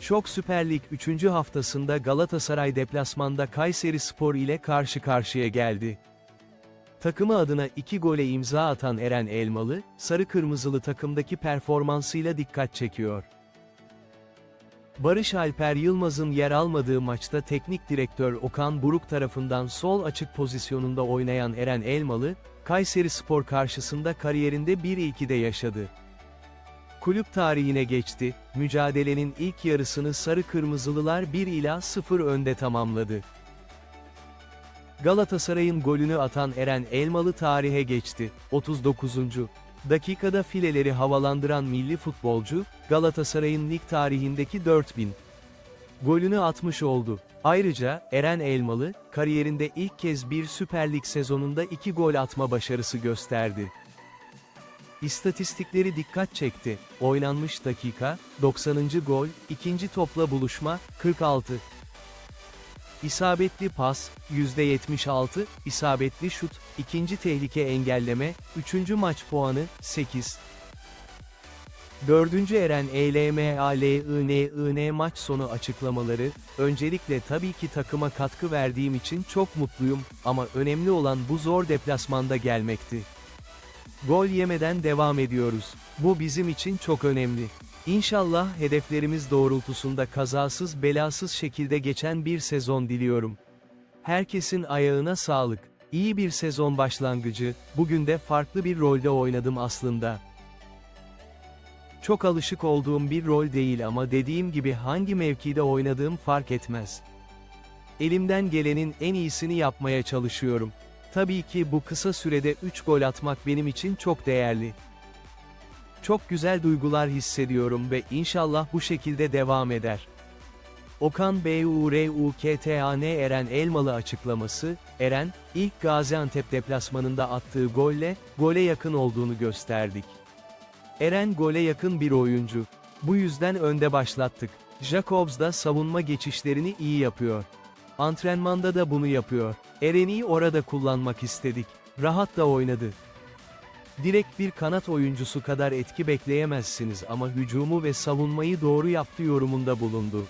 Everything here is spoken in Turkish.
Şok Süper Lig 3. haftasında Galatasaray deplasmanda Kayseri Spor ile karşı karşıya geldi. Takımı adına iki gole imza atan Eren Elmalı, sarı kırmızılı takımdaki performansıyla dikkat çekiyor. Barış Alper Yılmaz'ın yer almadığı maçta teknik direktör Okan Buruk tarafından sol açık pozisyonunda oynayan Eren Elmalı, Kayseri Spor karşısında kariyerinde 1-2'de yaşadı. Kulüp tarihine geçti, mücadelenin ilk yarısını Sarı Kırmızılılar 1 ila 0 önde tamamladı. Galatasaray'ın golünü atan Eren Elmalı tarihe geçti. 39. dakikada fileleri havalandıran milli futbolcu, Galatasaray'ın lig tarihindeki 4000 golünü atmış oldu. Ayrıca, Eren Elmalı, kariyerinde ilk kez bir Süper Lig sezonunda 2 gol atma başarısı gösterdi. İstatistikleri dikkat çekti. Oynanmış dakika, 90. gol, ikinci topla buluşma, 46. İsabetli pas, %76, isabetli şut, ikinci tehlike engelleme, üçüncü maç puanı, 8. Dördüncü Eren ELMALININ maç sonu açıklamaları, öncelikle tabii ki takıma katkı verdiğim için çok mutluyum, ama önemli olan bu zor deplasmanda gelmekti. Gol yemeden devam ediyoruz. Bu bizim için çok önemli. İnşallah hedeflerimiz doğrultusunda kazasız belasız şekilde geçen bir sezon diliyorum. Herkesin ayağına sağlık. İyi bir sezon başlangıcı, bugün de farklı bir rolde oynadım aslında. Çok alışık olduğum bir rol değil ama dediğim gibi hangi mevkide oynadığım fark etmez. Elimden gelenin en iyisini yapmaya çalışıyorum. Tabii ki bu kısa sürede 3 gol atmak benim için çok değerli. Çok güzel duygular hissediyorum ve inşallah bu şekilde devam eder. Okan BURUKTAN Eren Elmalı açıklaması, Eren, ilk Gaziantep deplasmanında attığı golle, gole yakın olduğunu gösterdik. Eren gole yakın bir oyuncu. Bu yüzden önde başlattık. Jacobs da savunma geçişlerini iyi yapıyor. Antrenmanda da bunu yapıyor. Eren'i orada kullanmak istedik. Rahat da oynadı. Direkt bir kanat oyuncusu kadar etki bekleyemezsiniz ama hücumu ve savunmayı doğru yaptı yorumunda bulundu.